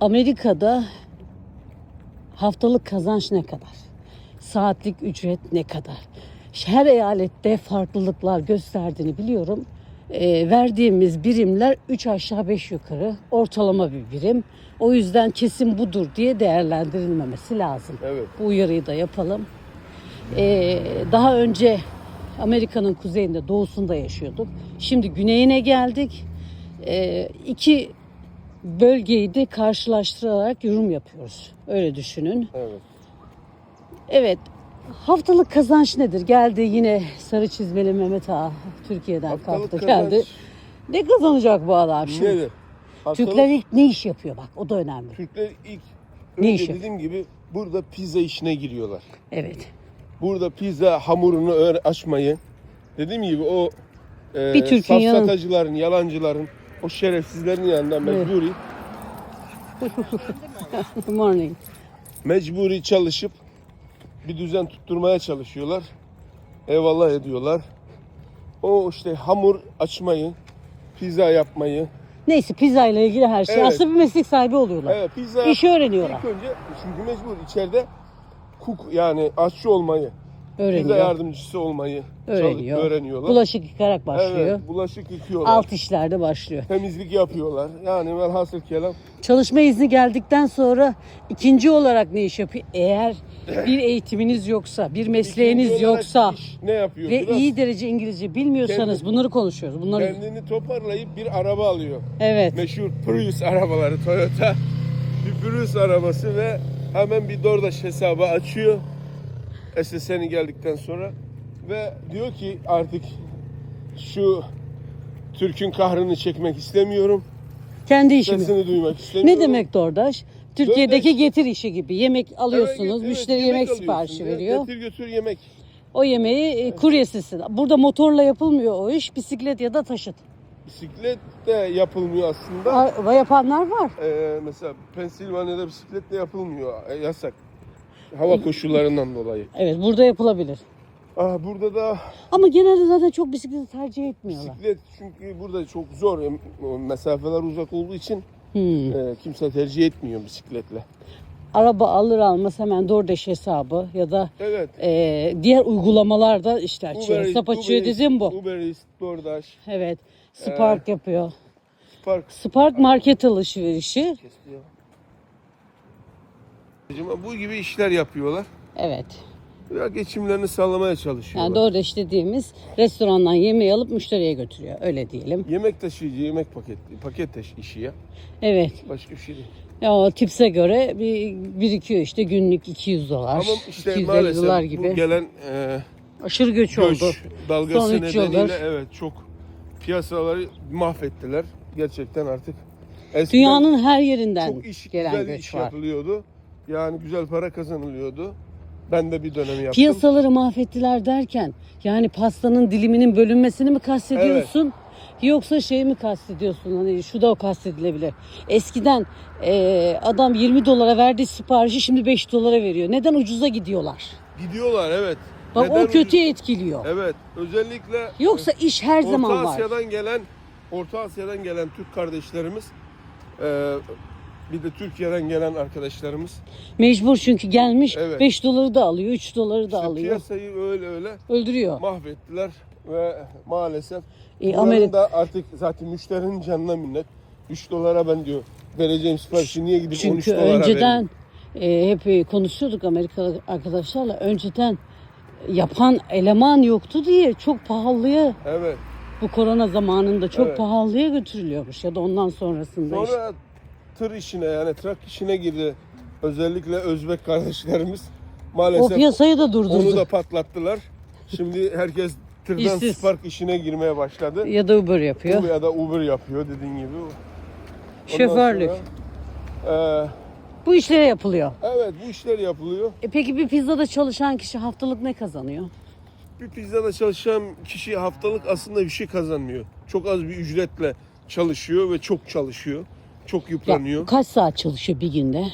Amerika'da haftalık kazanç ne kadar? Saatlik ücret ne kadar? Her eyalette farklılıklar gösterdiğini biliyorum. Ee, verdiğimiz birimler 3 aşağı 5 yukarı ortalama bir birim. O yüzden kesin budur diye değerlendirilmemesi lazım. Evet. Bu uyarıyı da yapalım. Ee, daha önce Amerika'nın kuzeyinde, doğusunda yaşıyorduk. Şimdi güneyine geldik. Ee, iki bölgeyi de karşılaştırarak yorum yapıyoruz. Öyle düşünün. Evet. Evet. Haftalık kazanç nedir? Geldi yine sarı çizmeli Mehmet Ağa Türkiye'den Haftalık kalktı kazanç geldi. Ne kazanacak bu adam şimdi? Nedir? Haftalık Türkler ilk ne iş yapıyor bak o da önemli. Türkler ilk Ne işi? dediğim gibi burada pizza işine giriyorlar. Evet. Burada pizza hamurunu açmayı dediğim gibi o e, Bir Türk'ün safsatacıların, yalancıların, o şerefsizlerin yanında mecburi Good morning. mecburi çalışıp bir düzen tutturmaya çalışıyorlar. Eyvallah ediyorlar. O işte hamur açmayı, pizza yapmayı. Neyse pizza ile ilgili her şey. Evet. Aslında bir meslek sahibi oluyorlar. Evet, pizza İşi öğreniyorlar. İlk önce çünkü mecbur içeride kuk yani aşçı olmayı, Öğreniyor. yardımcısı olmayı öğreniyor. çalı- öğreniyorlar. Bulaşık yıkarak başlıyor. Evet, bulaşık yıkıyorlar. Alt işlerde başlıyor. Temizlik yapıyorlar. Yani velhasıl kelam Çalışma izni geldikten sonra ikinci olarak ne iş yapıyor? Eğer bir eğitiminiz yoksa, bir mesleğiniz İkinci yoksa ne yapıyor? ve Biraz iyi derece İngilizce bilmiyorsanız Kendi- bunları konuşuyoruz. Bunları kendini toparlayıp bir araba alıyor. evet. Meşhur Prius arabaları Toyota. Bir Prius arabası ve hemen bir DoorDash hesabı açıyor. SSN'i geldikten sonra ve diyor ki artık şu Türk'ün kahrını çekmek istemiyorum. Kendi işimi. Sesini duymak istemiyorum. Ne demek DoorDash? Türkiye'deki DoorDash- getir işi gibi. Yemek Evet, alıyorsunuz, evet, müşteri yemek, alıyorsun siparişi ya. veriyor. Getir götür yemek. O yemeği e, kuryesisin. Burada motorla yapılmıyor o iş. Bisiklet ya da taşıt. Bisiklet de yapılmıyor aslında. Araba yapanlar var. Ee, mesela Pensilvanya'da bisikletle yapılmıyor. E, yasak. Hava koşullarından dolayı. Evet burada yapılabilir. Ah, burada da Ama genelde zaten çok bisikleti tercih etmiyorlar. bisiklet çünkü burada çok zor. Em- Mesafeler uzak olduğu için Hmm. e, kimse tercih etmiyor bisikletle. Araba alır almaz hemen DoorDash hesabı ya da Evet. e, diğer uygulamalarda işte açıyor. Uber Hesap açıyor Uber Eats, dedim bu. Uber Eats, DoorDash, Evet. Spark yapıyor. Spark. Spark market alışverişi. Kesiyor. Bu gibi işler yapıyorlar. Evet. Ya geçimlerini sağlamaya çalışıyorlar. Yani DoorDash dediğimiz restorandan yemeği alıp müşteriye götürüyor. Öyle diyelim. Yemek taşıyıcı, yemek paket, paket taşı işi ya. Evet. Başka bir şey değil. Ya o tipse göre bir birikiyor işte günlük 200 dolar. Ama işte 250 maalesef dolar bu gibi. gelen e, Aşırı göç, göç oldu. dalgası Son üç nedeniyle yıldır. evet çok piyasaları mahvettiler. Gerçekten artık eskiden Dünyanın her yerinden çok iş, gelen güzel göç iş var. yapılıyordu. Yani güzel para kazanılıyordu. Ben de bir dönem yaptım. Piyasaları mahvettiler derken yani pastanın diliminin bölünmesini mi kastediyorsun? Yoksa şey mi kastediyorsun? Hani şu da o kastedilebilir. Eskiden eee, adam 20 dolara verdiği siparişi şimdi 5 dolara veriyor. Neden ucuza gidiyorlar? Gidiyorlar evet. Bak Neden o kötü ucuz- etkiliyor. Evet özellikle Yoksa iş her Orta zaman var. Asya'dan gelen Orta Asya'dan gelen Türk kardeşlerimiz e, bir de Türkiye'den gelen arkadaşlarımız Mecbur çünkü gelmiş Evet. 5 doları da alıyor, 3 doları da işte alıyor. piyasayı öyle öyle Öldürüyor. mahvettiler ve maalesef E, bunların Amerika da artık zaten müşterinin canına minnet. 3 dolara ben diyor vereceğim siparişi niye gidip 13 Çünkü dolara vereyim? önceden e, hep e, konuşuyorduk Amerikalı arkadaşlarla. Önceden yapan eleman yoktu diye çok pahalıya Evet. bu korona zamanında çok Evet. pahalıya götürülüyormuş ya da ondan sonrasında işte. Sonra tır işine yani trak işine girdi. Özellikle Özbek kardeşlerimiz O maalesef piyasayı da durdurdu. onu da patlattılar. Şimdi herkes tırdan İşsiz. Spark işine girmeye başladı. Ya da Uber yapıyor. Uber ya da Uber yapıyor dediğin gibi. Ondan Şoförlük. sonra, e, Bu işlere yapılıyor. evet bu işler yapılıyor. E peki bir pizzada çalışan kişi haftalık ne kazanıyor? Bir pizzada çalışan kişi haftalık aslında bir şey kazanmıyor. Çok az bir ücretle çalışıyor ve çok çalışıyor. Çok Ya, yıpranıyor. kaç saat çalışıyor bir günde?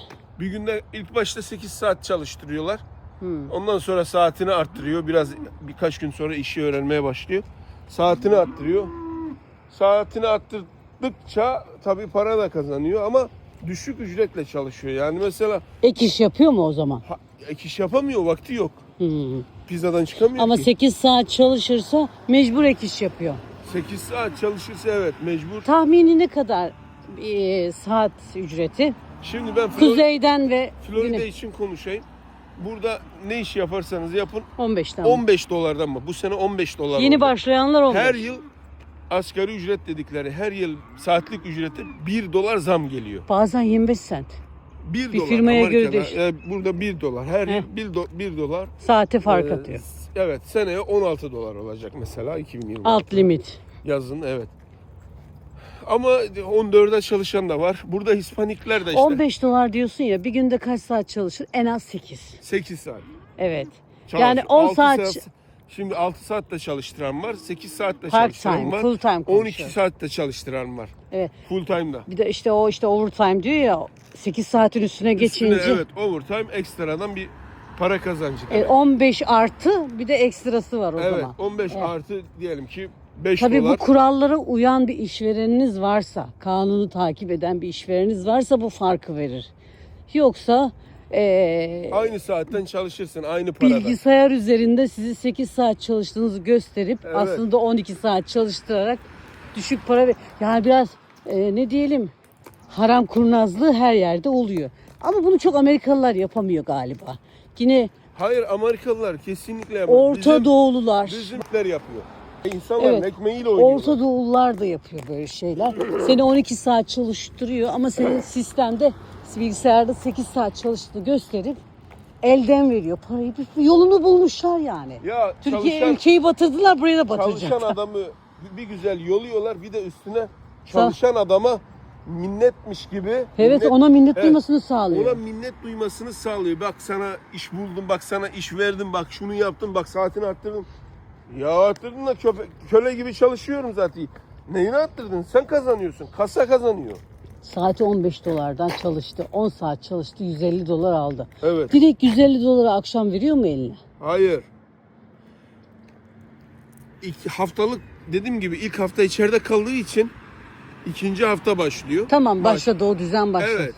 Bir günde ilk başta 8 saat çalıştırıyorlar. Hmm. Ondan sonra saatini arttırıyor. Biraz birkaç gün sonra işi öğrenmeye başlıyor. Saatini arttırıyor. Saatini arttırdıkça tabii para da kazanıyor ama düşük ücretle çalışıyor. Yani mesela Ek iş yapıyor mu o zaman? ha, ek iş yapamıyor, vakti yok. Hmm. Pizzadan çıkamıyor Ama ki. 8 saat çalışırsa mecbur ek iş yapıyor. 8 saat çalışırsa evet mecbur. Tahmini ne kadar e, saat ücreti? Şimdi ben Flor- Kuzeyden ve Florida güney. için konuşayım. Burada ne iş yaparsanız yapın 15'ten. 15 dolardan mı? Bu sene 15 dolar. Yeni oldu. başlayanlar 15. Her yıl asgari ücret dedikleri her yıl saatlik ücreti 1 dolar zam geliyor. Bazen 25 sent. 1 Bir dolar. firmaya göre değişiyor. e, burada 1 dolar. Her Heh. yıl 1, do, 1 dolar. Saate fark Ee, atıyor. Evet seneye 16 dolar olacak mesela 2020. Alt limit. Yazın evet. Ama 14'e çalışan da var. Burada Hispanikler de işte 15 dolar diyorsun ya bir günde kaç saat çalışır? En az 8. 8 saat. Evet. Çalış- Yani 10 altı saat Şimdi 6 saatte çalıştıran var, 8 saatte part çalıştıran time, var. full time 12 konuşuyoruz. saatte çalıştıran var. Evet. Full time'da. Bir de işte o işte overtime diyor ya 8 saatin üstüne geçince Üstüne evet overtime ekstradan bir para kazancı. e, demek. 15 artı bir de ekstrası var o evet zaman. 15 Evet. artı diyelim ki 5 Tabii dolar. bu kurallara uyan bir işvereniniz varsa, kanunu takip eden bir işvereniniz varsa bu farkı verir. Yoksa eee, Aynı saatten çalışırsın aynı paradan. bilgisayar üzerinde sizi 8 saat çalıştığınızı gösterip Evet. aslında 12 saat çalıştırarak düşük para ver. Yani biraz eee, ne diyelim haram kurnazlığı her yerde oluyor. Ama bunu çok Amerikalılar yapamıyor galiba. Yine Hayır Amerikalılar kesinlikle yapmıyor. Orta Bizim- Doğulular, Bizimkiler yapıyor. İnsanların Evet. ekmeğiyle oynuyorlar. Orta Doğulular da yapıyor böyle şeyler. Seni 12 saat çalıştırıyor ama senin sistemde bilgisayarda 8 saat çalıştığını gösterip elden veriyor parayı. Bir yolunu bulmuşlar yani. Ya Türkiye çalışan, ülkeyi batırdılar buraya da çalışan batıracaklar. adamı bir- bir güzel yoluyorlar bir de üstüne çalışan adama minnetmiş gibi. Evet minnet- ona minnet Evet. duymasını sağlıyor. Ona minnet duymasını sağlıyor. Bak sana iş buldum, bak sana iş verdim, bak şunu yaptım, bak saatini arttırdım. Ya arttırdın da köpe, köle gibi çalışıyorum zaten. Neyini arttırdın? Sen kazanıyorsun. Kasa kazanıyor. Saati 15 dolardan çalıştı. 10 saat çalıştı 150 dolar aldı. Evet. Direkt 150 doları akşam veriyor mu eline? Hayır. İki haftalık dediğim gibi ilk hafta içeride kaldığı için ikinci hafta başlıyor. Tamam Baş- başladı o düzen başladı. Evet.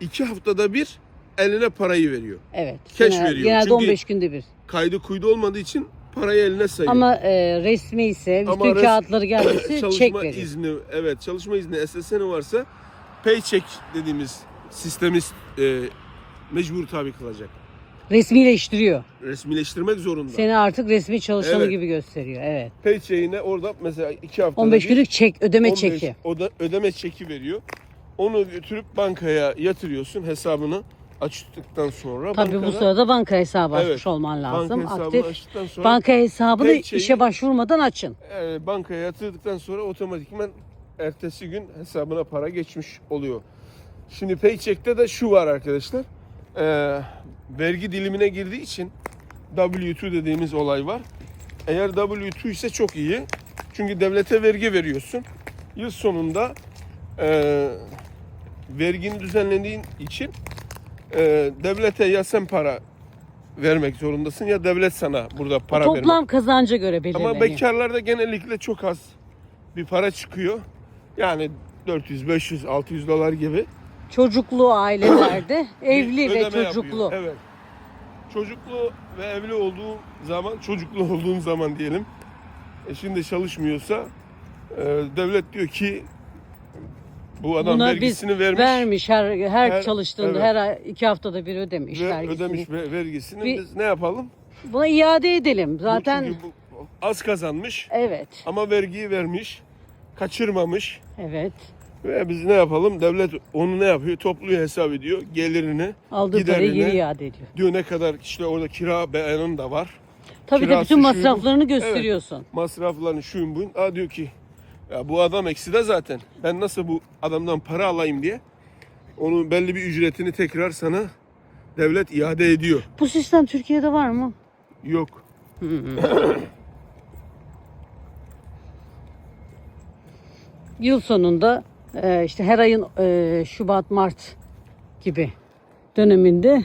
İki haftada bir eline parayı veriyor. Evet. Keş Genel- veriyor. Genelde Çünkü- 15 günde bir. Kaydı kuydu olmadığı için parayı eline sayıyor. Ama e, resmi ise Ama bütün res- kağıtları gelmesi çalışma çek veriyor. izni evet çalışma izni SSN'i varsa paycheck dediğimiz sistemi e, mecbur tabi kılacak. Resmileştiriyor. Resmileştirmek zorunda. Seni artık resmi çalışanı Evet. gibi gösteriyor. Evet. Paycheck'ine orada mesela iki haftada 15 bir günlük çek, ödeme 15 çeki. O da ödeme çeki veriyor. Onu götürüp bankaya yatırıyorsun hesabını açtıktan sonra. Tabii bu bankada- sırada banka hesabı açmış Evet, olman lazım. Banka hesabını Aktif. açtıktan sonra Banka hesabını Paycheck'i- işe başvurmadan açın. e, bankaya yatırdıktan sonra otomatikman ertesi gün hesabına para geçmiş oluyor. Şimdi Paycheck'te de şu var arkadaşlar. E, vergi dilimine girdiği için W2 dediğimiz olay var. Eğer W2 ise çok iyi. Çünkü devlete vergi veriyorsun. Yıl sonunda e, vergini düzenlediğin için e, devlete ya sen para vermek zorundasın ya devlet sana burada para vermek Toplam kazanca göre belirleniyor. ama bekarlarda genellikle çok az bir para çıkıyor. Yani 400, 500, 600 dolar gibi. Çocuklu ailelerde evli ve çocuklu. yapıyor. Evet. Çocuklu ve evli olduğu zaman, çocuklu olduğun zaman diyelim. E şimdi çalışmıyorsa e, devlet diyor ki bu adam Buna vergisini biz vermiş vermiş her, her, Her- çalıştığında evet. her ay iki haftada bir ödemiş ve vergisini. ödemiş ve vergisini Bir- biz ne yapalım? Buna iade edelim. Bu Zaten çünkü bu az kazanmış evet. ama vergiyi vermiş, kaçırmamış. Evet. Ve biz ne yapalım? Devlet onu ne yapıyor? Topluyor hesap ediyor. Gelirini Aldığı parayı Giderini- geri iade ediyor. diyor ne kadar işte orada kira beyanın da var. Tabii de Kirası, bütün şuyu, bu. masraflarını gösteriyorsun. Masraflarını şuyun buyun. Aa diyor ki ya bu adam ekside zaten. Ben nasıl bu adamdan para alayım diye onun belli bir ücretini tekrar sana devlet iade ediyor. Bu sistem Türkiye'de var mı? Yok. Yıl sonunda e, işte her ayın e, Şubat, Mart gibi döneminde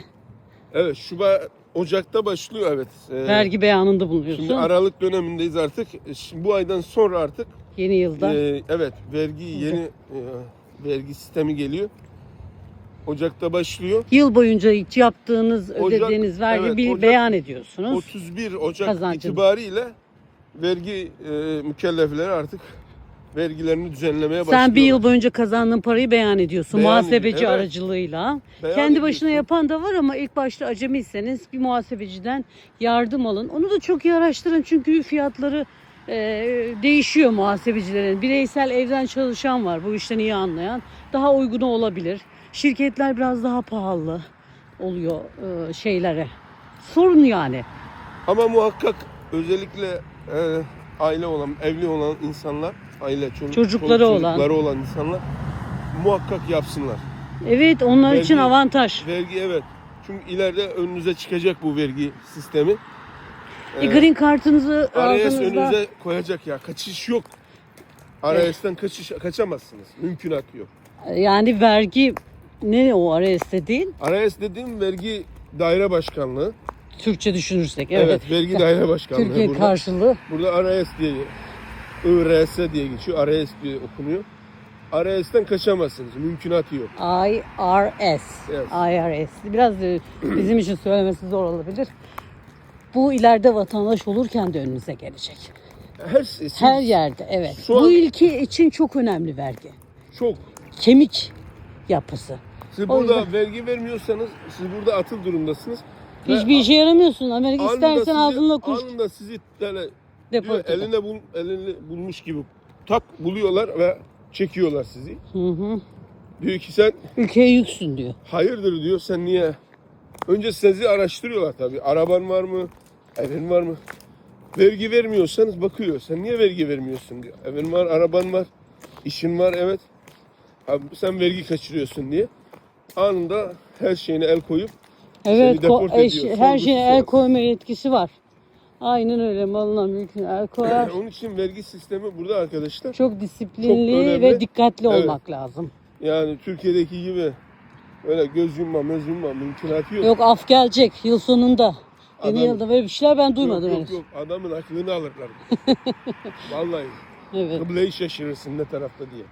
Evet Şubat Ocak'ta başlıyor evet. Ee, vergi beyanında bulunuyorsun. Şimdi Aralık dönemindeyiz artık. E, Şimdi bu aydan sonra artık Yeni yılda. Ee, evet, vergi yeni e, vergi sistemi geliyor. Ocak'ta başlıyor. Yıl boyunca hiç yaptığınız, Ocak- ödediğiniz vergi evet, bir Ocak- beyan ediyorsunuz. 31 Ocak Kazancınız. itibariyle vergi e, mükellefleri artık vergilerini düzenlemeye başlıyor. Sen bir yıl boyunca kazandığın parayı beyan ediyorsun Beyan muhasebeci evet. aracılığıyla. Beyan Kendi başına ediyorsun. yapan da var ama ilk başta acemiyseniz bir muhasebeciden yardım alın. Onu da çok iyi araştırın çünkü fiyatları e, değişiyor muhasebecilerin. Bireysel evden çalışan var bu işten iyi anlayan. Daha uygunu olabilir. Şirketler biraz daha pahalı oluyor e, şeylere. Sorun yani. Ama muhakkak özellikle e, aile olan, evli olan insanlar, aile, çocuk, Çocukları çoluk olan. çocukları olan insanlar muhakkak yapsınlar. Evet onlar Vergi- için avantaj. Vergi evet. Çünkü ileride önünüze çıkacak bu vergi sistemi. E, green kartınızı RS aldığınızda önünüze koyacak ya. Kaçış yok. RS'ten kaçış kaçamazsınız. Mümkünat yok. yani vergi ne o RS dediğin? RS dediğim vergi daire başkanlığı. Türkçe düşünürsek Evet, evet. vergi daire başkanlığı Türkiye burada. karşılığı Burada RS diye IRS diye geçiyor. RS diye okunuyor. RS'ten kaçamazsınız. Mümkünatı yok. IRS. Evet. IRS. Biraz e, bizim için söylemesi zor olabilir. Bu ileride vatandaş olurken de önünüze gelecek. Her siz Her yerde evet. Şu Bu ülke için çok önemli vergi. çok. Kemik yapısı. Siz O burada yüzden- vergi vermiyorsanız siz burada atıl durumdasınız. Hiçbir işe yaramıyorsun. Amerika istersen sizi- ağzınla kuş Anında sizi böyle diyor, deportada. eline, bul, elini bulmuş gibi tak buluyorlar ve çekiyorlar sizi. Hı hı. Diyor ki sen Ülkeye yüksün diyor. hayırdır diyor sen niye? Önce sizi araştırıyorlar tabii. Araban var mı? Evin var mı? Vergi vermiyorsanız bakıyor. Sen niye vergi vermiyorsun diyor. Evin var, araban var, işin var evet. Abi sen vergi kaçırıyorsun diye. Anında her şeyine el koyup Evet, deport ko- eş- ediyor, her sorgusu şeye el var. koyma yetkisi var. Aynen öyle malına mülküne koyar. Onun için vergi sistemi burada arkadaşlar. Çok disiplinli Çok önemli. ve dikkatli Evet. olmak lazım. Yani Türkiye'deki gibi öyle göz yumma, möz yumma mümkünatı yok. Yok af gelecek yıl sonunda. Yeni yılda böyle bir şeyler ben duymadım yok, yok, yok. Adamın aklını alırlar. Vallahi Evet, kıbleyi şaşırırsın ne tarafta diye.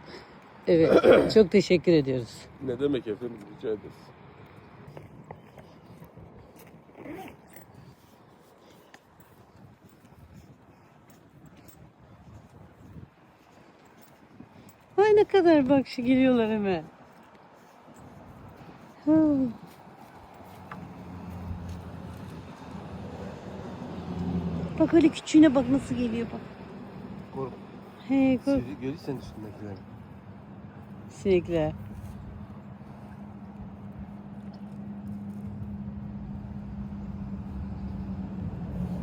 evet. Çok teşekkür ediyoruz. Ne demek efendim rica ederiz. Ay ne kadar bak şu geliyorlar hemen. Bak öyle küçüğüne bak nasıl geliyor bak. Kork. He kork. Görürsen üstündekileri. Sinekler.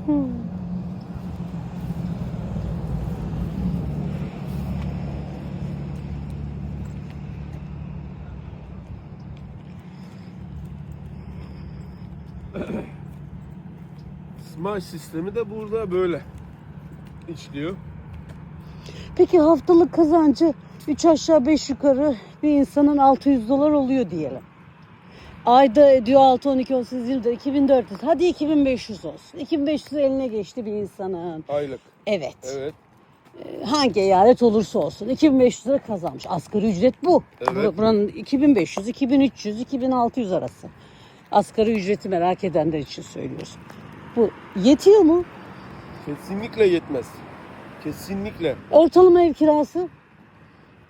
Hı. Smart sistemi de burada böyle işliyor. Peki haftalık kazancı 3 aşağı 5 yukarı bir insanın 600 dolar oluyor diyelim. Ayda diyor 6 12 18 20 2400. Hadi 2500 olsun. 2500 eline geçti bir insanın. Aylık. Evet. Evet. Hangi eyalet olursa olsun 2500 lira kazanmış. Asgari ücret bu. Evet. Bur- Buranın 2500, 2300, 2600 arası. Asgari ücreti merak edenler için söylüyoruz. Bu yetiyor mu? Kesinlikle yetmez. Kesinlikle. Ortalama ev kirası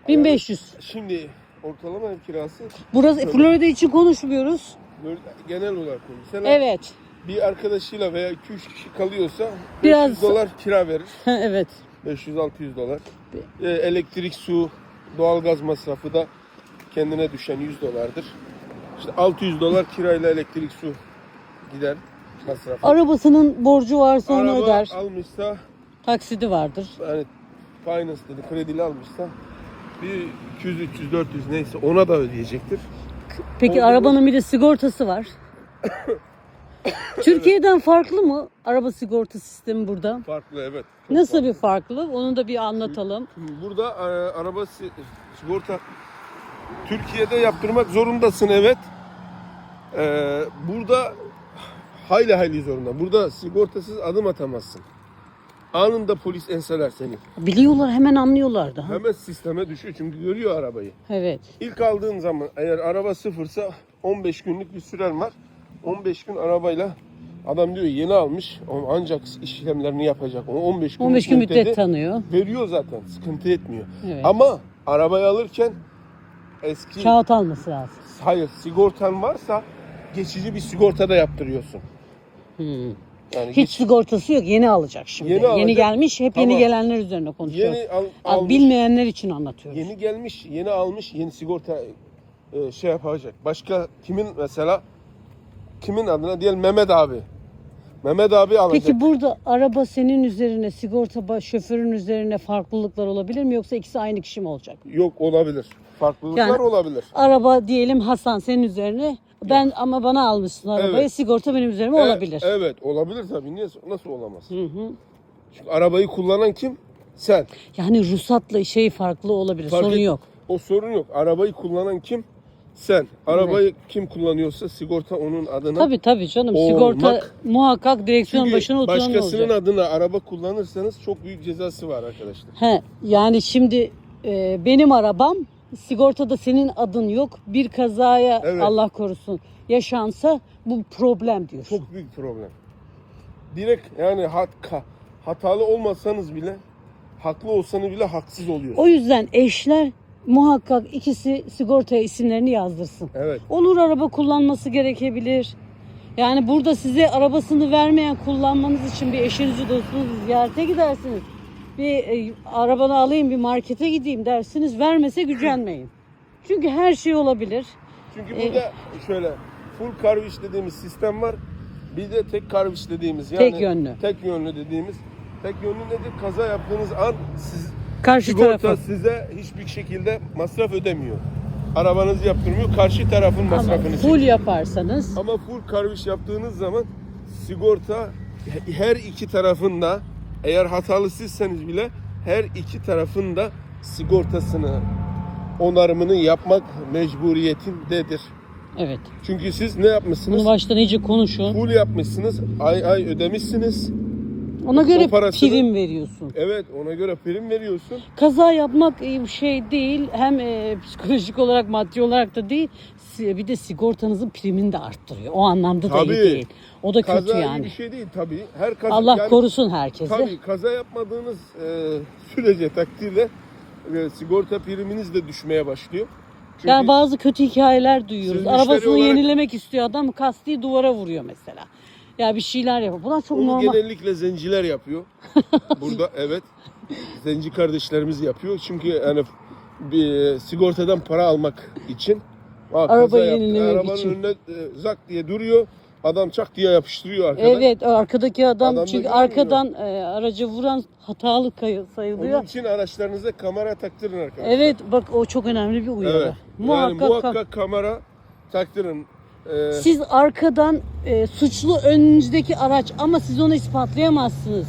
1500. Şimdi ortalama ev kirası Burası Florida için konuşmuyoruz. genel olarak konuşuyor. Mesela Evet. bir arkadaşıyla veya 2-3 kişi kalıyorsa Biraz- 500 dolar kira verir. evet. 500-600 dolar. E, elektrik, su, doğalgaz masrafı da kendine düşen 100 dolardır. İşte 600 dolar kirayla elektrik, su gider masrafı. Arabasının borcu varsa onu Araba öder. almışsa Taksidi vardır. yani finance dedi krediyle almışsa bir 200 300 400 neyse ona da ödeyecektir. Peki Oldu mu? arabanın bir de sigortası var. Türkiye'den farklı mı araba sigorta sistemi burada? Farklı evet. çok Nasıl farklı. bir farklı? Onu da bir anlatalım. Şimdi Burada e, araba si- sigorta Türkiye'de yaptırmak zorundasın evet. E, burada hayli hayli zorunda. Burada sigortasız adım atamazsın. Anında polis enseler seni. Biliyorlar hemen anlıyorlar da. Hemen sisteme düşüyor çünkü görüyor arabayı. Evet. İlk aldığın zaman eğer araba sıfırsa 15 günlük bir süren var. 15 gün arabayla adam diyor yeni almış ancak işlemlerini yapacak. O 15 gün 15 gün müddet tanıyor. veriyor zaten. Sıkıntı etmiyor. Evet. Ama arabayı alırken eski Kağıt alması lazım. hayır sigortan varsa geçici bir sigorta da yaptırıyorsun. Hmm. Yani Hiç sigortası yok. Yeni alacak şimdi. Yeni Yeni, alacak. gelmiş. Hep yeni Ama gelenler üzerine konuşuyoruz. yeni al, Abi almış, bilmeyenler için anlatıyoruz. yeni gelmiş, yeni almış, yeni sigorta e, şey yapacak. Başka kimin mesela kimin adına diyelim Mehmet abi. Mehmet abi alacak. Peki burada araba senin üzerine, sigorta ba- şoförün üzerine farklılıklar olabilir mi yoksa ikisi aynı kişi mi olacak? Yok olabilir. Farklılıklar Yani- olabilir. Araba diyelim Hasan senin üzerine. Ben ama bana almışsın arabayı. Evet. Sigorta benim üzerime E- olabilir. Evet olabilir tabii. Niye nasıl olamaz? Hı hı. Çünkü arabayı kullanan kim? Sen. Yani ruhsatla şey farklı olabilir. Fark sorun et- yok. O sorun yok. Arabayı kullanan kim? Sen. Arabayı kim kullanıyorsa sigorta onun adına. Tabii tabii canım. Olmak- Sigorta muhakkak direksiyon Çünkü başına oturan başkasının olacak. adına araba kullanırsanız çok büyük cezası var arkadaşlar. He, yani şimdi e, benim arabam sigortada senin adın yok. Bir kazaya Evet. Allah korusun yaşansa bu problem diyor. Çok büyük problem. Direkt yani hat, ka- hatalı olmasanız bile haklı olsanız bile haksız oluyorsun. O yüzden eşler muhakkak ikisi sigortaya isimlerini yazdırsın. Evet. Olur araba kullanması gerekebilir. Yani burada size arabasını vermeyen kullanmanız için bir eşinizi dostunuzu ziyarete gidersiniz. Bir e, arabanı alayım bir markete gideyim dersiniz. Vermese gücenmeyin. Çünkü her şey olabilir. Çünkü burada şöyle full karviş dediğimiz sistem var. Bir de tek karviş dediğimiz yani Tek yönlü. Tek yönlü dediğimiz. Tek yönlü nedir? Kaza yaptığınız an siz Karşı sigorta tarafa. size hiçbir şekilde masraf ödemiyor. Arabanızı yaptırmıyor. Karşı tarafın Ama masrafını full çekiyor. yaparsanız Ama full karviş yaptığınız zaman sigorta her iki tarafında eğer hatalı sizseniz bile her iki tarafın da sigortasını onarımını yapmak mecburiyetindedir. evet. Çünkü siz ne yapmışsınız? Bunu baştan iyice konuşun. Full yapmışsınız. Ay ay ödemişsiniz. Ona göre o parasını- prim veriyorsun. Evet ona göre prim veriyorsun. Kaza yapmak iyi bir şey değil. Hem e, psikolojik olarak maddi olarak da değil. Bir de sigortanızın primini de arttırıyor. O anlamda da Tabii. iyi değil. O da kötü Kaza iyi yani. bir şey değil tabii. Her kaza Allah yani- korusun herkesi. Tabii kaza yapmadığınız e, sürece takdirde e, sigorta priminiz de düşmeye başlıyor. Çünkü Yani bazı kötü hikayeler duyuyoruz. Arabasını olarak- yenilemek istiyor adam kasti duvara vuruyor mesela. Ya bir şeyler yapıyor. Bunlar çok onu normal. genellikle zenciler yapıyor. Burada evet. Zenci kardeşlerimiz yapıyor. Çünkü yani bir e, sigortadan para almak için Aa, kaza Arabayı yaptı. yenilemek Arabanın için. önüne e, zak diye duruyor. Adam çak diye yapıştırıyor arkadan. Evet arkadaki adam, Adam da çünkü görmüyor. arkadan e, aracı vuran hatalı kay- sayılıyor. Onun için araçlarınıza kamera taktırın arkadaşlar. Evet bak o çok önemli bir uyarı. Evet. Muhakkak, yani muhakkak kamera taktırın. Ee, Siz arkadan e, suçlu önünüzdeki araç ama siz onu ispatlayamazsınız.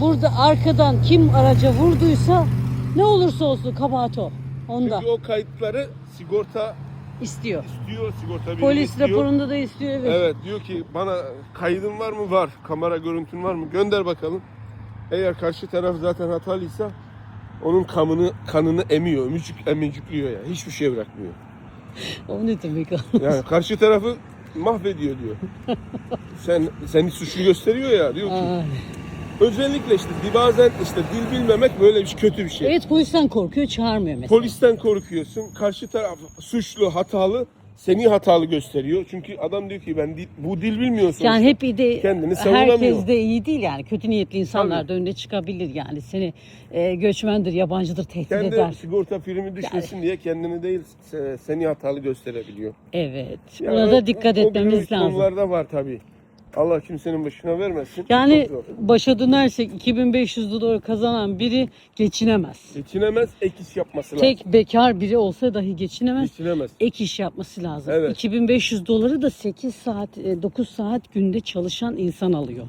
Burada arkadan kim araca vurduysa ne olursa olsun kabahat o. Onda çünkü o kayıtları sigorta istiyor. istiyor, sigorta Polis istiyor. raporunda da istiyor evet. Evet diyor ki bana kaydın var mı? Var. Kamera görüntün var mı? Gönder bakalım. Eğer karşı taraf zaten hatalıysa onun kanını kanını emiyor, ömücük emicikliyor ya. Hiçbir şey bırakmıyor. O ne demek? Yani karşı tarafı mahvediyor diyor. Sen seni suçlu gösteriyor ya diyor ki. Ay. Özellikle işte bazen işte dil bilmemek böyle bir kötü bir şey. Evet polisten korkuyor çağırmıyor mesela. Polisten korkuyorsun. Karşı taraf suçlu, hatalı seni hatalı gösteriyor. Çünkü adam diyor ki ben dil- bu dil bilmiyorsun. Yani hep iyi de Kendini savunamıyor. herkes de iyi değil yani. Kötü niyetli insanlar da önüne çıkabilir yani. Seni e, göçmendir, yabancıdır tehdit Kendi eder. sigorta primi düşmesin diye kendini değil se- seni hatalı gösterebiliyor. Evet. Yani Buna da o- dikkat o etmemiz günlük lazım. konularda var tabii. Allah kimsenin başına vermesin. Yani Çok zor. başa dönersek 2500 dolar kazanan biri geçinemez. geçinemez, ek iş yapması lazım. Tek bekar biri olsa dahi geçinemez. Geçinemez. Ek iş yapması lazım. Evet. 2500 doları da 8 saat, e, 9 saat günde çalışan insan alıyor.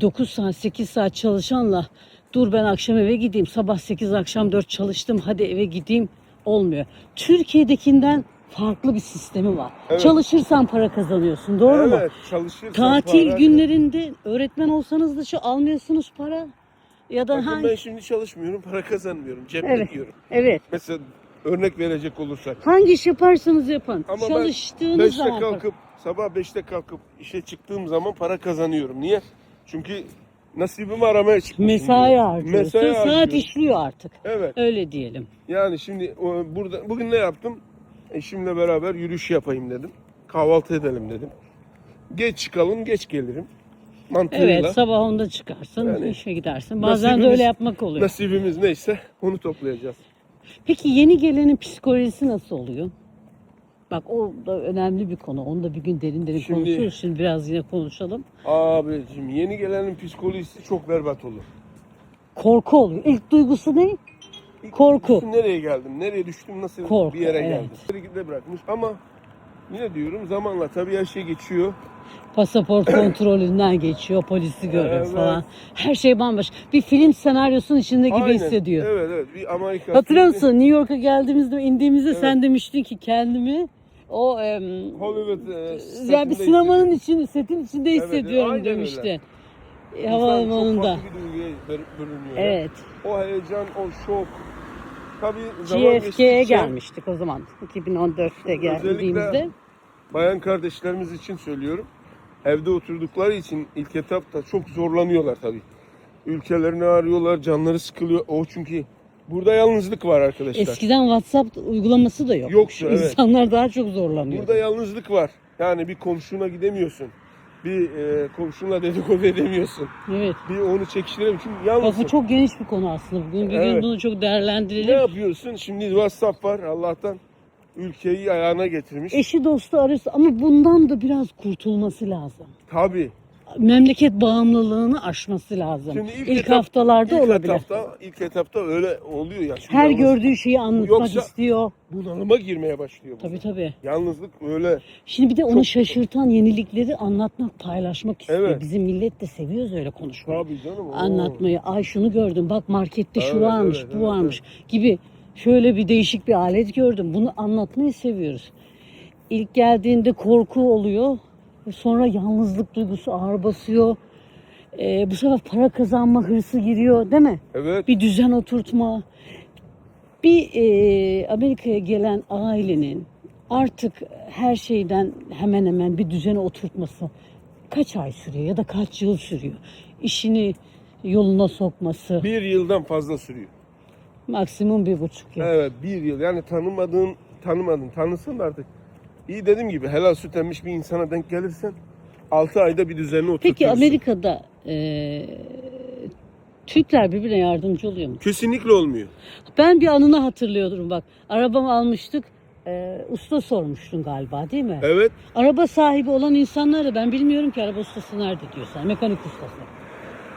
9 saat, 8 saat çalışanla dur ben akşam eve gideyim, sabah 8 akşam 4 çalıştım hadi eve gideyim olmuyor. Türkiye'dekinden farklı bir sistemi var. Evet. Çalışırsan para kazanıyorsun doğru mu? Evet, çalışırsan Tatil para- günlerinde öğretmen olsanız da şu almıyorsunuz para. Ya da Bakın hangi? ben şimdi çalışmıyorum, para kazanmıyorum. Cepte Evet. diyorum. Evet. Mesela örnek verecek olursak. Hangi iş yaparsanız yapın. Ama ben Çalıştığınız 5'te zaman. kalkıp sabah 5'te kalkıp işe çıktığım zaman para kazanıyorum. Niye? Çünkü nasibimi aramaya çıkmışım. mesai diyor. harcıyorsun. Mesai Saat harcıyorum. işliyor artık. Evet. Öyle diyelim. Yani şimdi burada bugün ne yaptım? Eşimle beraber yürüyüş yapayım dedim. Kahvaltı edelim dedim. Geç çıkalım, geç gelirim. Mantığıyla. Evet sabah onda çıkarsın Yani işe gidersin. Bazen de nasibimiz- öyle yapmak oluyor. Nasibimiz neyse onu toplayacağız. Peki yeni gelenin psikolojisi nasıl oluyor? Bak o da önemli bir konu. Onu da bir gün derin derin Şimdi- konuşuruz. Şimdi biraz yine konuşalım. Abicim yeni gelenin psikolojisi çok berbat olur. Korku oluyor. İlk duygusu ne? İlk Korku. düştüm, Nereye geldim? Nereye düştüm? Nasıl Korku, bir yere evet. geldim? Nereye bırakmış ama yine diyorum zamanla tabii her şey geçiyor. Pasaport kontrolünden geçiyor. Polisi görüyor Evet. falan. Her şey bambaşka. Bir film senaryosunun içinde gibi Aynen. hissediyor. Evet evet bir Amerika. Hatırlıyor filmi, musun? New York'a geldiğimizde indiğimizde sen demiştin ki kendimi o em, Hollywood e, yani bir sinemanın için setin içinde hissediyorum aynen öyle. demişti. Havalimanında. Çok farklı bir duyguya bür- bürünüyor. Evet. O heyecan, o şok. Tabii zaman GFK'ye geçtikçe gelmiştik o zaman. 2014'te geldiğimizde. Bayan kardeşlerimiz için söylüyorum. Evde oturdukları için ilk etapta çok zorlanıyorlar tabii. Ülkelerini arıyorlar, canları sıkılıyor. O çünkü burada yalnızlık var arkadaşlar. Eskiden WhatsApp uygulaması da yok. Yoktu, evet. İnsanlar daha çok zorlanıyor. Burada yalnızlık var. Yani bir komşuna gidemiyorsun. Bir e, komşunla dedikodu edemiyorsun. Evet. Bir onu çekiştiremiyorsun. Çünkü Bak yalnızsın. bu çok geniş bir konu aslında. Bugün bir gün Evet. bunu çok Ne değerlendirelim. yapıyorsun? Şimdi WhatsApp var Allah'tan. Ülkeyi ayağına getirmiş. Eşi dostu arıyorsa ama bundan da biraz kurtulması lazım. Tabii. Memleket bağımlılığını aşması lazım. Şimdi ilk ilk etap- haftalarda ilk olabilir. Etapta, ilk etapta öyle oluyor ya. Her yalnız gördüğü şeyi anlatmak Yoksa- istiyor. bunalıma girmeye başlıyor. bu. Tabii tabii. Yalnızlık öyle. Şimdi bir de onu Çok- şaşırtan yenilikleri anlatmak, paylaşmak istiyor. Evet. Bizim millet de seviyoruz öyle konuşmayı. Tabii canım. oo. Anlatmayı. Ay şunu gördüm. Bak markette şu Evet, varmış, evet, bu evet, varmış gibi. Şöyle bir değişik bir alet gördüm. Bunu anlatmayı seviyoruz. İlk geldiğinde korku oluyor. Sonra yalnızlık duygusu ağır basıyor. Ee, bu sefer para kazanma hırsı giriyor değil mi? Evet. bir düzen oturtma. Bir e, Amerika'ya gelen ailenin artık her şeyden hemen hemen bir düzene oturtması kaç ay sürüyor ya da kaç yıl sürüyor? İşini yoluna sokması Bir yıldan fazla sürüyor. maksimum bir buçuk yıl. Evet bir yıl. Yani tanımadığın, tanımadın. Tanısın da artık. İyi dediğim gibi helal süt emmiş bir insana denk gelirsen 6 ayda bir düzenini oturtuyorsun. Peki Amerika'da e, Türkler birbirine yardımcı oluyor mu? Kesinlikle olmuyor. Ben bir anını hatırlıyorum bak. Arabamı almıştık. E, usta sormuştun galiba değil mi? Evet. Araba sahibi olan insanlar da ben bilmiyorum ki araba ustası nerede diyorsan. Mekanik ustası.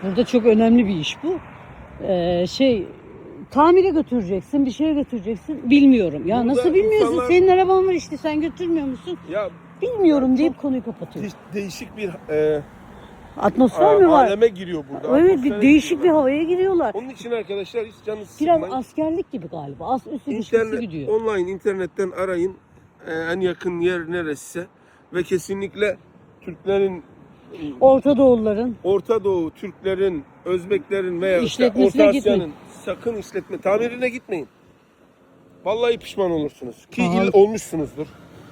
Burada çok önemli bir iş bu. Ee, şey tamire götüreceksin, bir şeye götüreceksin. Bilmiyorum. Ya Burada nasıl bilmiyorsun? insanlar- Senin araban var işte sen götürmüyor musun? Ya Bilmiyorum Ya deyip konuyu kapatıyor. de- değişik bir e, Atmosfer mi var? aleme giriyor burada. Evet bir Atmosfere değişik bir giriyor. havaya giriyorlar. Onun için arkadaşlar hiç canınız Biraz sıkmayın. askerlik gibi galiba. Az üstü İnternet, gidiyor. online internetten arayın. Ee, en yakın yer neresi ve kesinlikle Türklerin Orta Doğulların Orta Doğu, Türklerin, Özbeklerin veya İşletmesine Orta gitmeyin. Asya'nın sakın işletme tamirine gitmeyin. Vallahi pişman olursunuz. Ki il olmuşsunuzdur.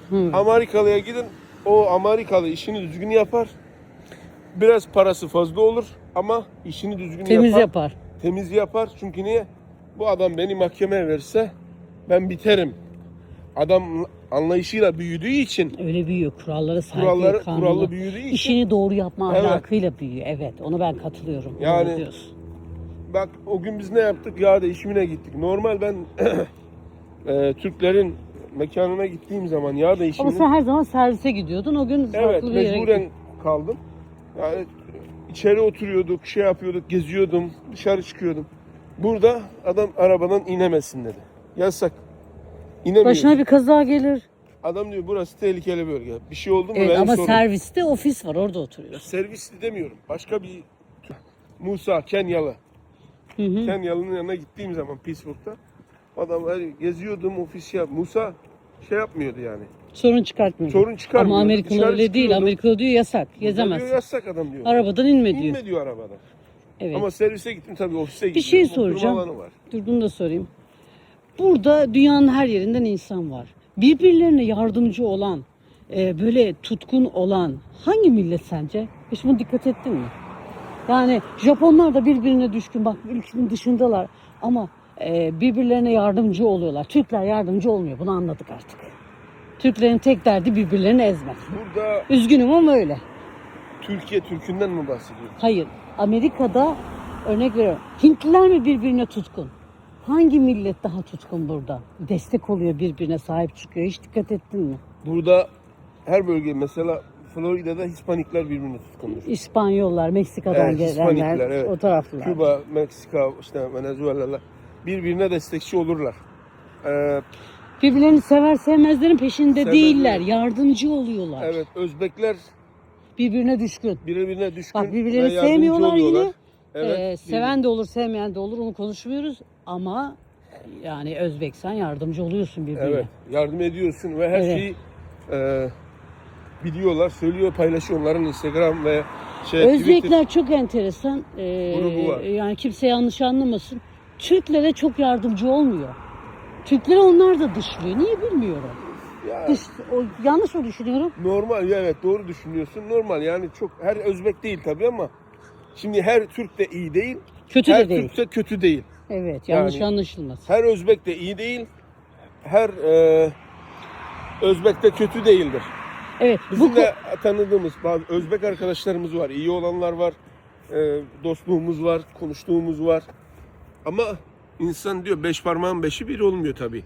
Hı. Amerikalı'ya gidin. O Amerikalı işini düzgün yapar. Biraz parası fazla olur ama işini düzgün temiz yapar. yapar. Temiz yapar. Çünkü niye? Bu adam beni mahkemeye verse ben biterim. Adam anlayışıyla büyüdüğü için Öyle büyüyor. Kurallara saygı, kuralları kanuna. kurallı büyüdüğü için İşini doğru yapma Evet. ahlakıyla büyüyor. Evet, ona ben katılıyorum. Doğru Yani- diyorsun. bak o gün biz ne yaptık? Yağ değişimine gittik. Normal ben e, Türklerin mekanına gittiğim zaman yağ Ama değişimine sen her zaman servise gidiyordun. O gün evet farklı bir yere mecburen gittin. kaldım. Yani içeri oturuyorduk, şey yapıyorduk, geziyordum, dışarı çıkıyordum. Burada adam arabadan inemesin dedi. Yasak. İnemiyor. Başına bir kaza gelir. Adam diyor burası tehlikeli bölge. Bir şey oldu mu Evet, benim ama sorun. serviste ofis var orada oturuyorsun. Servisli demiyorum. Başka bir Musa Kenyalı. Hı hı. Kenyalı'nın yanına gittiğim zaman Pittsburgh'ta adam hani geziyordum ofis yap. Musa şey yapmıyordu yani. Sorun çıkartmıyor. Sorun çıkarmıyor. Ama Amerikalı Dışarı öyle değil. Amerikalı diyor yasak. Burada Gezemezsin. diyor yasak adam diyor. Arabadan inme diyor. İnme diyor arabadan. Evet. Ama servise gittim tabii ofise gittim. şey Oturma soracağım. alanı var. Dur bunu da sorayım. Burada dünyanın her yerinden insan var. Birbirlerine yardımcı olan, e, böyle tutkun olan hangi millet sence? Hiç bunu dikkat ettin mi? Yani Japonlar da birbirine düşkün. Bak ülkenin dışındalar ama e, birbirlerine yardımcı oluyorlar. Türkler yardımcı olmuyor. Bunu anladık artık. Türklerin tek derdi birbirlerini ezmek. Burada Üzgünüm ama öyle. Türkiye Türk'ünden mi bahsediyor? Hayır. Amerika'da örnek veriyorum. Hintliler mi birbirine tutkun? Hangi millet daha tutkun burada? Destek oluyor birbirine sahip çıkıyor. Hiç dikkat ettin mi? Burada her bölge mesela Florida'da Hispanikler birbirine tutkundur. İspanyollar, Meksika'dan Evet, gelenler, Hispanikler, evet. o taraflılar. Küba, Meksika, işte Venezuela'lar birbirine destekçi olurlar. Ee, Birbirlerini sever sevmezlerin peşinde Sever- değiller. Yardımcı oluyorlar. evet Özbekler Birbirine düşkün. birbirine düşkün Bak birbirlerini sevmiyorlar oluyorlar. yine. Evet, Ee, seven de olur, sevmeyen de olur. Onu konuşmuyoruz. Ama yani Özbeksen yardımcı oluyorsun birbirine. Evet, yardım ediyorsun ve her Evet. şeyi e, biliyorlar, söylüyor, paylaşıyor onların Instagram ve şey Özbekler Twitter. çok enteresan. Ee, Grubu var. Yani kimse yanlış anlamasın. Türklere çok yardımcı olmuyor. Türkleri onlar da dışlıyor. Niye bilmiyorum. Ya, Dış, o, yanlış mı düşünüyorum? normal, evet doğru düşünüyorsun. Normal yani çok her Özbek değil tabii ama şimdi her Türk de iyi değil, Kötü her de değil. Türk de kötü değil. Evet yanlış Yani- anlaşılmasın. Her Özbek de iyi değil, her e, Özbek de kötü değildir. Evet Bizim bu de tanıdığımız bazı Özbek arkadaşlarımız var. iyi olanlar var. e, dostluğumuz var. Konuştuğumuz var. Ama insan diyor beş parmağın beşi bir olmuyor tabii.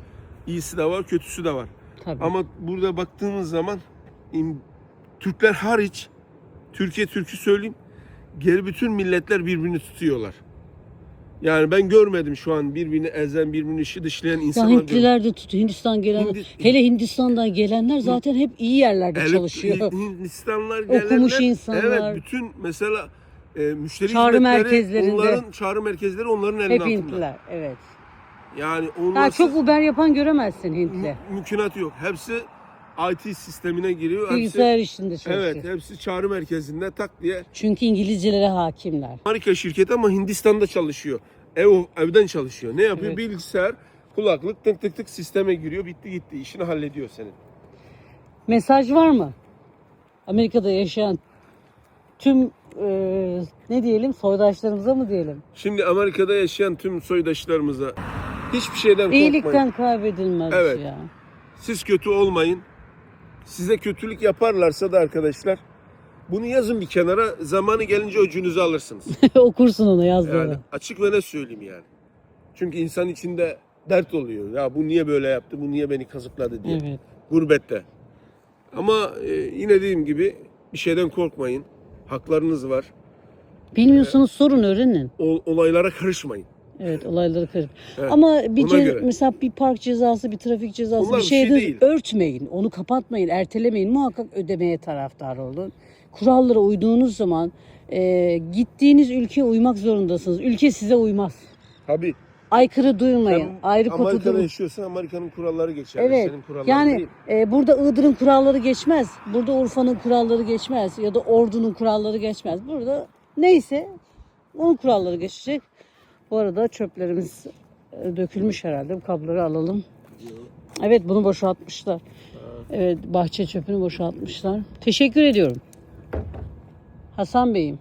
İyisi de var, kötüsü de var. tabii. Ama burada baktığımız zaman Türkler hariç Türkiye Türk'ü söyleyeyim. Geri bütün milletler birbirini tutuyorlar. Yani ben görmedim şu an birbirini ezen, birbirini işi dışlayan ya insanlar. görmedim. Hintliler de tutuyor. Hindistan gelen Hindi- hele Hindistan'dan gelenler zaten hep iyi yerlerde Evet, çalışıyor. Hin- Hindistanlar Okumuş gelenler, insanlar. Evet bütün mesela e, müşteri Çağrı merkezlerinde. onların çağrı merkezleri onların elinin hep altında. Hintliler. Evet. Yani Ya onlarsız çok Uber yapan göremezsin Hintli. mü- mümkünatı yok. Hepsi IT sistemine giriyor. Hepsi, Bilgisayar işinde çalışıyor. evet, hepsi çağrı merkezinde tak diye. Çünkü İngilizcelere hakimler. Amerika şirketi ama Hindistan'da çalışıyor. Ev evden çalışıyor. Ne yapıyor? Evet. Bilgisayar, kulaklık tık tık tık sisteme giriyor. Bitti gitti. İşini hallediyor senin. Mesaj var mı? Amerika'da yaşayan tüm e, ne diyelim soydaşlarımıza mı diyelim? Şimdi Amerika'da yaşayan tüm soydaşlarımıza hiçbir şeyden korkmayın. İyilikten kaybedilmez Evet. ya. Siz kötü olmayın. Size kötülük yaparlarsa da arkadaşlar bunu yazın bir kenara. Zamanı gelince öcünüzü alırsınız. Okursun onu yazdığını. Yani açık ve ne söyleyeyim yani. Çünkü insan içinde dert oluyor. Ya bu niye böyle yaptı? Bu niye beni kazıkladı diye. Evet. Gurbette. Ama e, yine dediğim gibi bir şeyden korkmayın. Haklarınız var. Bilmiyorsanız sorun öğrenin. O, olaylara karışmayın. Evet olayları karışık. Evet, Ama bir ce- göre. mesela bir park cezası, bir trafik cezası Onlar bir bir şey şeyde değil. örtmeyin. Onu kapatmayın, ertelemeyin. Muhakkak ödemeye taraftar olun. Kurallara uyduğunuz zaman e, gittiğiniz ülkeye uymak zorundasınız. Ülke size uymaz. Tabii. Aykırı duymayın. Sen ayrı kotu Amerika'da durmayın. yaşıyorsan Amerika'nın kuralları geçer. Evet. Senin kuralların Yani değil. e, burada Iğdır'ın kuralları geçmez. Burada Urfa'nın kuralları geçmez. Ya da Ordu'nun kuralları geçmez. Burada neyse onun kuralları geçecek. Bu arada çöplerimiz e, dökülmüş herhalde. Bu kabları alalım. Evet bunu boşaltmışlar. Evet bahçe çöpünü boşaltmışlar. Teşekkür ediyorum. Hasan Bey'im.